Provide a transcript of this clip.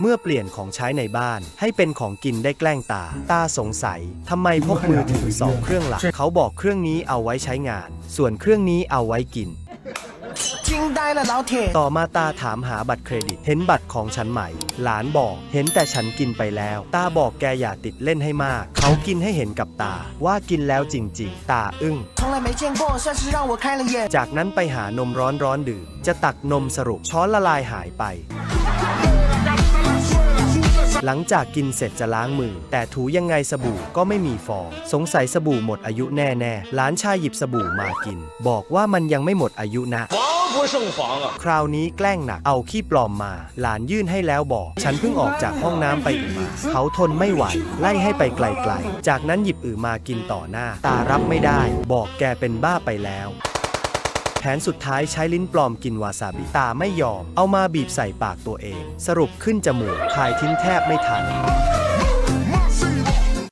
เมื่อเปลี่ยนของใช้ในบ้านให้เป็นของกินได้แกล้งตา ตาสงสัยทำไมพกมือถือสองเครื่องหลัก เขาบอกเครื่องนี้เอาไว้ใช้งาน ส่วนเครื่องนี้เอาไว้กินจริงได้ละเราเท ต่อมาตาถามหาบัตรเครดิต เห็นบัตรของฉันใหม่หลานบอก เห็นแต่ฉันกินไปแล้ว ตาบอกแกอย่าติดเล่นให้มาก เขากินให้เห็นกับตา ว่ากินแล้วจริง ๆ ตาอึ้งจากนั้นไปหานมร้อนๆดื่ม จะตักนมสรุปช้อนละลายหายไป หลังจากกินเสร็จจะล้างมือ แต่ถูยังไงสบู่ก็ไม่มีฟอง สงสัยสบู่หมดอายุแน่ๆหลานชายหยิบสบู่มากิน บอกว่ามันยังไม่หมดอายุนะคราวนี้แกล้งหนักเอาขี้ปลอมมา หลานยื่นให้แล้วบอก ฉันเพิ่งออกจากห้องน้ำไปอือมา เขาทนไม่ไหว ไล่ให้ไปไกลๆ จากนั้นหยิบอือมากินต่อหน้า ตารับไม่ได้ บอกแกเป็นบ้าไปแล้ว แผนสุดท้ายใช้ลิ้นปลอมกินวาซาบิตาไม่ยอม เอามาบีบใส่ปากตัวเอง สรุปขึ้นจมูกคายทิ้งแทบไม่ทัน